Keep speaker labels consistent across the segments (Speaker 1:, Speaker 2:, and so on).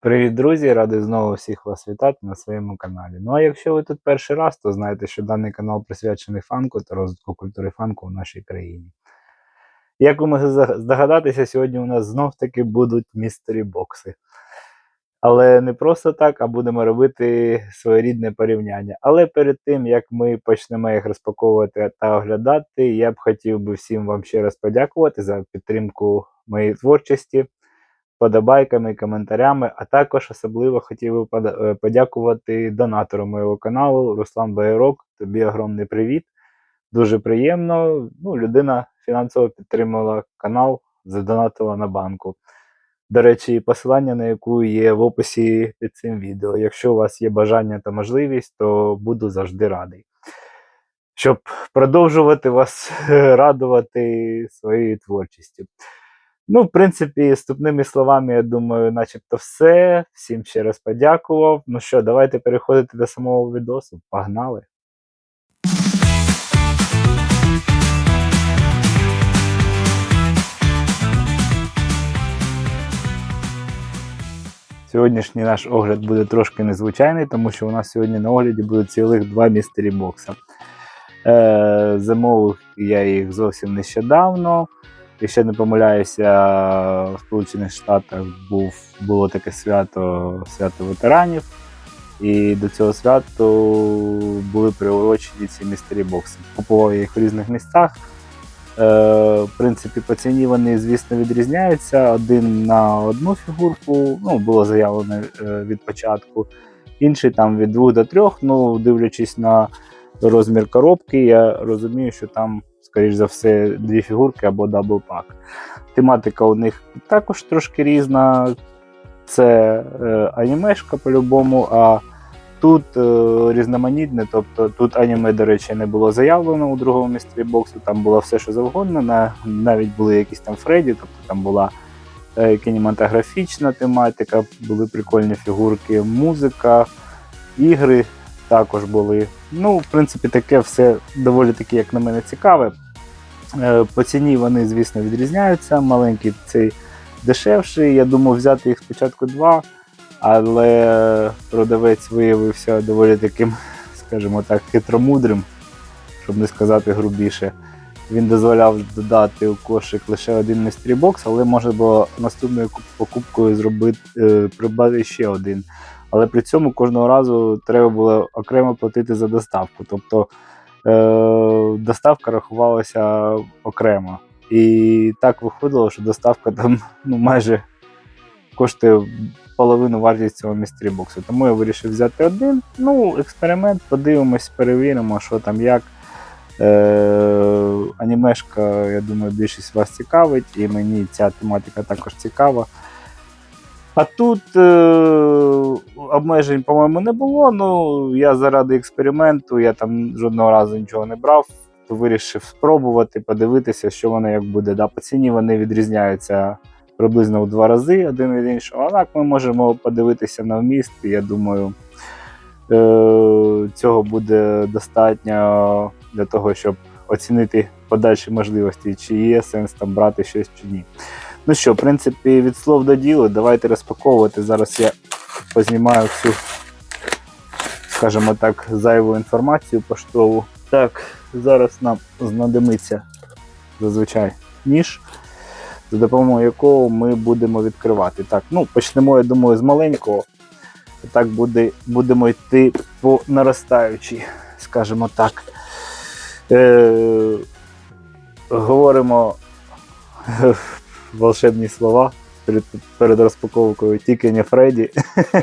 Speaker 1: Привіт, друзі! Радий знову всіх вас вітати на своєму каналі. Ну а якщо ви тут перший раз, то знаєте, що даний канал присвячений фанку та розвитку культури фанку в нашій країні. Як ви могли здогадатися, сьогодні у нас знов таки будуть містері бокси. Але не просто так, а будемо робити своєрідне порівняння. Але перед тим, як ми почнемо їх розпаковувати та оглядати, я б хотів би всім вам ще раз подякувати за підтримку моєї творчості подобайками, коментарями, а також особливо хотів би е, подякувати донатору моєго каналу Руслан Байрок. Тобі огромний привіт. Дуже приємно. Ну, людина фінансово підтримала канал, задонатила на банку. До речі, посилання на яку є в описі під цим відео. Якщо у вас є бажання та можливість, то буду завжди радий. Щоб продовжувати вас радувати своєю творчістю. Ну, в принципі, вступними словами, я думаю, начебто все. Всім ще раз подякував. Ну що, давайте переходити до самого відосу. Погнали! Сьогоднішній наш огляд буде трошки незвичайний, тому що у нас сьогодні на огляді буде цілих два містері бокса. Е, замовив я їх зовсім нещодавно. Якщо не помиляюся, в Сполучених Штатах був, було таке свято свято ветеранів. І до цього святу були приурочені ці містері бокси. Купував їх в різних містах. Е, в принципі, по ціні вони, звісно, відрізняються. Один на одну фігурку, ну, було заявлено е, від початку, інший там від двох до трьох. Ну, дивлячись на розмір коробки, я розумію, що там, скоріш за все, дві фігурки або даблпак. Тематика у них також трошки різна. Це е, анімешка по-любому, а тут е, різноманітне. Тобто тут аніме, до речі, не було заявлено у другому містері боксу, там було все, що завгодно. На, навіть були якісь там Фредді, тобто там була е, кінематографічна тематика, були прикольні фігурки, музика, ігри також були. Ну, в принципі, таке все доволі таки, як на мене, цікаве. Е, По ціні вони, звісно, відрізняються. Маленький цей дешевший. Я думав взяти їх спочатку два, але продавець виявився доволі таким, скажімо так, хитромудрим, щоб не сказати грубіше. Він дозволяв додати у кошик лише один містері бокс, але можна було наступною покупкою зробити е, придбати ще один. Але при цьому кожного разу треба було окремо платити за доставку. Тобто е, доставка рахувалася окремо. І так виходило, що доставка там ну, майже коштує половину вартість цього містері боксу. Тому я вирішив взяти один. Ну, експеримент, подивимось, перевіримо, що там як. Е, анімешка, я думаю, більшість вас цікавить, і мені ця тематика також цікава. А тут е, обмежень, по-моєму, не було. Ну, я заради експерименту, я там жодного разу нічого не брав, вирішив спробувати, подивитися, що воно як буде. Да, по ціні вони відрізняються приблизно в два рази один від іншого. А так ми можемо подивитися на вміст, я думаю, е, цього буде достатньо для того, щоб оцінити подальші можливості, чи є сенс там брати щось чи ні. Ну що, в принципі, від слов до діла, давайте розпаковувати. Зараз я познімаю всю, скажімо так, зайву інформацію поштову. Так, зараз нам знадобиться зазвичай ніж, за допомогою якого ми будемо відкривати. Так, ну почнемо, я думаю, з маленького. Так буде, будемо йти по наростаючій, скажімо так. Е, говоримо волшебні слова перед, перед розпаковкою тільки не Фредді.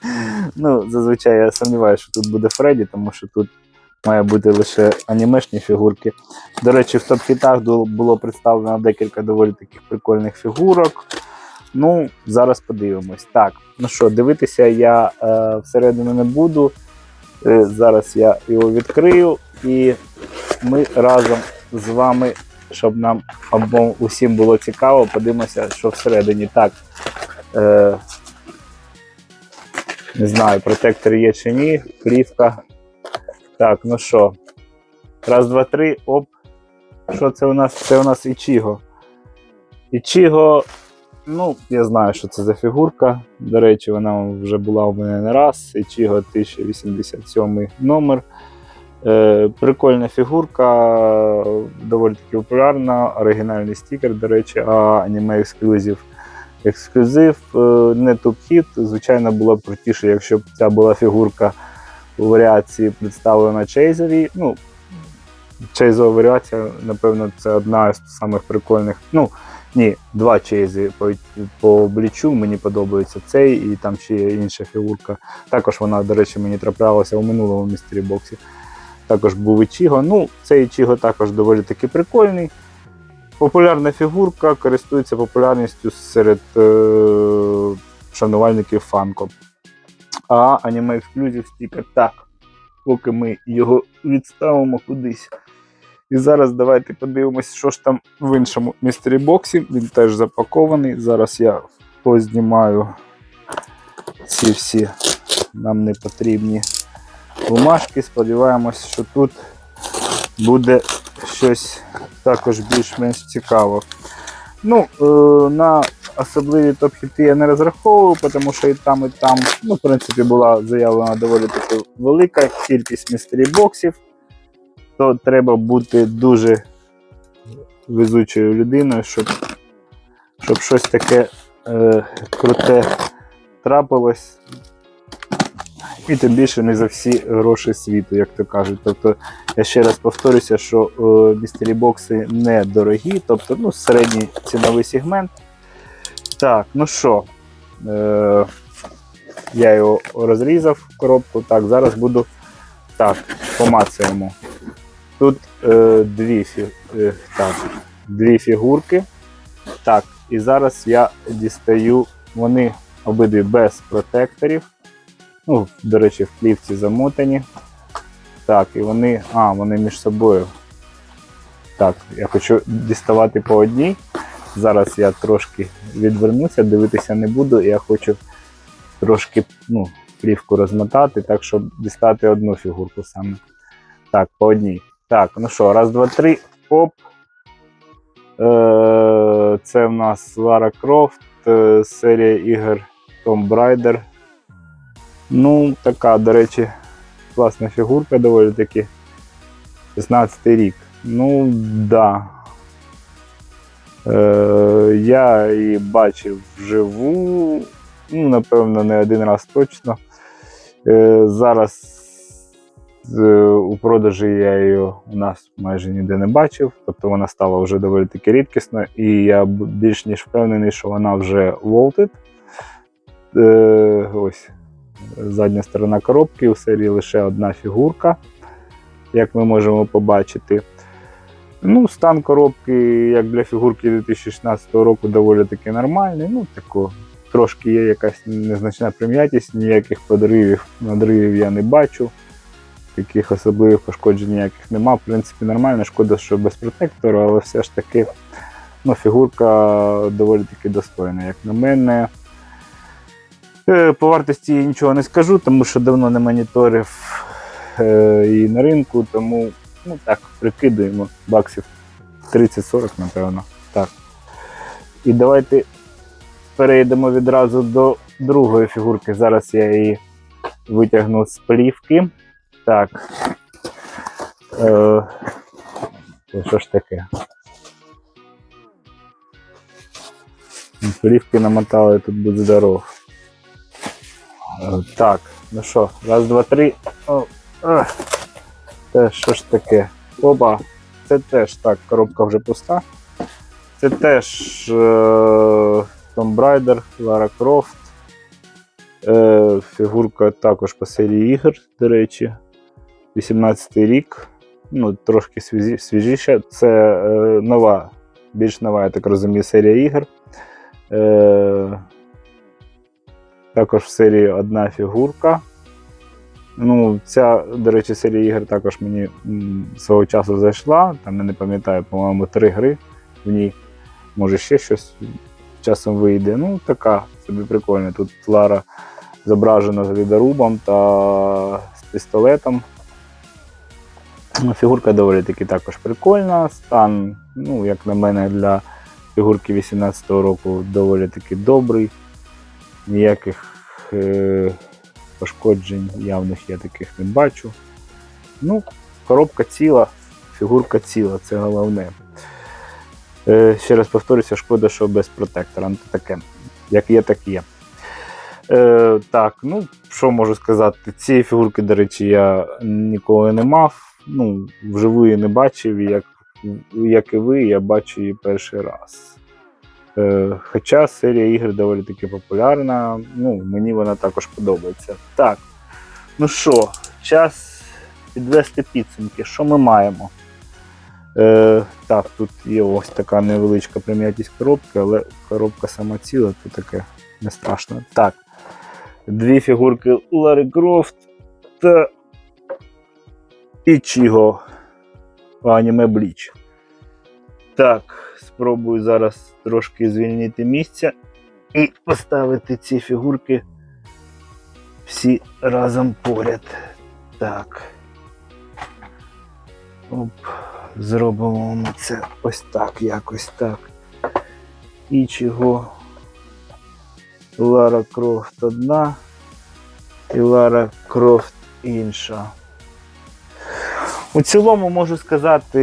Speaker 1: ну, зазвичай я сумніваюся, що тут буде Фредді, тому що тут має бути лише анімешні фігурки. До речі, в топ-хітах було представлено декілька доволі таких прикольних фігурок. Ну, зараз подивимось. Так, ну що, дивитися я е, всередину не буду. Е, зараз я його відкрию і ми разом з вами, щоб нам обом усім було цікаво, подивимося, що всередині. Так. Е, не знаю, протектор є чи ні, плівка. Так, ну що. Раз, два, три, оп. Що це у нас? Це у нас Ічіго. Ічіго Ну, я знаю, що це за фігурка. До речі, вона вже була у мене не раз. Ichigo 1087 номер. Е, прикольна фігурка, доволі таки популярна, оригінальний стікер, до речі, а аніме ексклюзив. Ексклюзив е, не топ-хіт. Звичайно, було б крутіше, якщо б ця була фігурка у варіації представлена Чейзові. Ну, Чейзова варіація, напевно, це одна з самих прикольних. Ну, ні, два чейзи по, по обліччю мені подобається цей, і там ще є інша фігурка. Також вона, до речі, мені траплялася у минулому містері боксі. Також був Ічіго. Ну, цей Ічіго також доволі таки прикольний. Популярна фігурка, користується популярністю серед е- шанувальників фанко. А аніме ексклюзив стікер так. Поки ми його відставимо кудись. І зараз давайте подивимось, що ж там в іншому містері боксі. Він теж запакований. Зараз я познімаю ці всі нам не потрібні бумажки. Сподіваємось, що тут буде щось також більш-менш цікаво. Ну, е, на особливі топ-хіти я не розраховую, тому що і там, і там, ну, в принципі, була заявлена доволі таки велика кількість містері боксів. То треба бути дуже везучою людиною, щоб, щоб щось таке е, круте трапилось. І тим більше не за всі гроші світу, як то кажуть. Тобто, я ще раз повторюся, що е, містері бокси не дорогі, тобто ну, середній ціновий сегмент. Так, ну що, е, я його розрізав коробку. Так, зараз буду так, помацаємо. Тут е, дві, фі, е, так, дві фігурки. Так, і зараз я дістаю, вони обидві без протекторів. Ну, до речі, в плівці замотані. Так, і вони. А, вони між собою. Так, я хочу діставати по одній. Зараз я трошки відвернуся, дивитися не буду. Я хочу трошки ну, плівку розмотати, так, щоб дістати одну фігурку саме. Так, по одній. Так, ну що, раз, два, три. Оп. Е, Це в нас Лара Крофт, е, серія ігор Tomb Raider. Ну, така, до речі, класна фігурка доволі таки. 16 рік. Ну, да. Е, я її бачив вживу. Ну, напевно, не один раз точно. Е, зараз е, у продажі я її у нас майже ніде не бачив, тобто вона стала вже доволі таки рідкісною, і я більш ніж впевнений, що вона вже волтед. Е, ось задня сторона коробки. У серії лише одна фігурка, як ми можемо побачити. Ну, стан коробки, як для фігурки 2016 року, доволі таки нормальний. Ну, тако, трошки є якась незначна прим'ятість, ніяких подривів, надривів я не бачу. Таких особливих пошкоджень ніяких нема. В принципі, нормально. Шкода, що без протектору, але все ж таки ну, фігурка доволі таки достойна, як на мене. Е, По вартості я нічого не скажу, тому що давно не моніторив е, її на ринку, тому ну так, прикидуємо баксів 30-40, напевно. Так. І давайте перейдемо відразу до другої фігурки. Зараз я її витягну з плівки. Так. Е, що ж таке? Плівки намотали, тут будь здоров. Так, ну що, раз, два, три. Те, що ж таке? Оба. Це теж так, коробка вже пуста. Це теж е, Tomb Raider, Lara Croft. Е, фігурка також по серії ігор, до речі. 18 рік. Ну, трошки свіжі- свіжіше. Це е, нова, більш нова, я так розумію, серія ігор. Е, також в серії одна фігурка. Ну, ця, до речі, серія ігор також мені свого часу зайшла. Там я не пам'ятаю, по-моєму, три гри в ній. Може, ще щось часом вийде. Ну, така собі прикольна. Тут Лара зображена з лідорубом та з пістолетом. Ну, Фігурка доволі таки також прикольна. Стан, ну, як на мене, для фігурки 18-го року доволі таки добрий. Ніяких е, пошкоджень явних я таких не бачу. Ну, коробка ціла, фігурка ціла, це головне. Е, ще раз повторюся, шкода, що без протектора. Ну, таке. Як є, так є. Е, так, ну, що можу сказати? Цієї фігурки, до речі, я ніколи не мав. Ну, вживу її не бачив, як, як і ви, я бачу її перший раз. Е, хоча серія ігор доволі таки популярна, ну, мені вона також подобається. Так, ну що, час підвести підсумки. Що ми маємо? Е, так, тут є ось така невеличка прим'ятість коробки, але коробка сама ціла, то таке не страшно. Так. Дві фігурки Ларі Крофт та Ічіго аніме Бліч. Так, спробую зараз трошки звільнити місця і поставити ці фігурки всі разом поряд. Так. Оп, зробимо ми це ось так, якось так. Ічіго. Лара Крофт одна і Лара Крофт інша. У цілому можу сказати,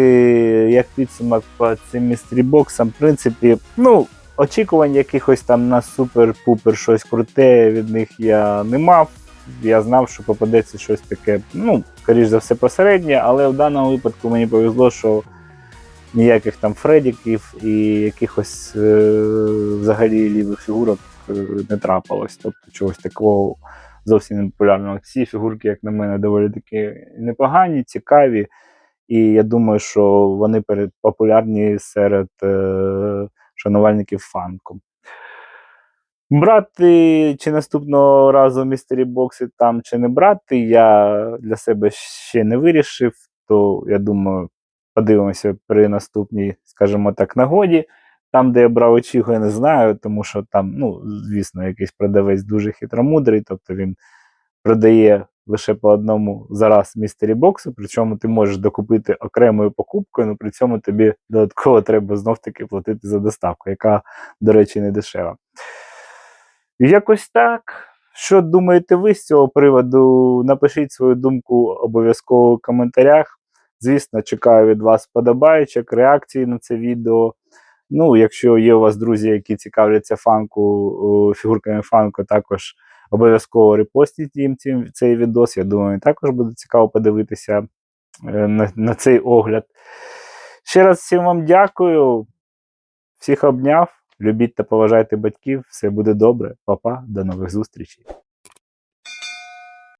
Speaker 1: як підсумок по цим містрі-боксам, в принципі, ну, очікувань якихось там на супер-пупер щось круте від них я не мав. Я знав, що попадеться щось таке, ну, скоріш за все, посереднє, але в даному випадку мені повезло, що ніяких там фредіків і якихось е- взагалі лівих фігурок е, не трапилось. Тобто чогось такого зовсім не популярного. Ці фігурки, як на мене, доволі таки непогані, цікаві. І я думаю, що вони популярні серед е- шанувальників фанку. Брати чи наступного разу містері бокси там чи не брати, я для себе ще не вирішив. То я думаю, подивимося при наступній, скажімо так, нагоді. Там, де я брав очіго, я не знаю, тому що там, ну, звісно, якийсь продавець дуже хитромудрий, тобто він продає лише по одному зараз містері боксу, причому ти можеш докупити окремою покупкою, але при цьому тобі додатково треба знов-таки платити за доставку, яка, до речі, не дешева. Якось так. Що думаєте ви з цього приводу? Напишіть свою думку обов'язково в коментарях. Звісно, чекаю від вас подобаючок, реакції на це відео. Ну, якщо є у вас друзі, які цікавляться фанку, фігурками фанку, також обов'язково репостіть їм цей відос. Я думаю, також буде цікаво подивитися е, на, на цей огляд. Ще раз всім вам дякую. Всіх обняв. Любіть та поважайте батьків. Все буде добре. Па-па, до нових зустрічей.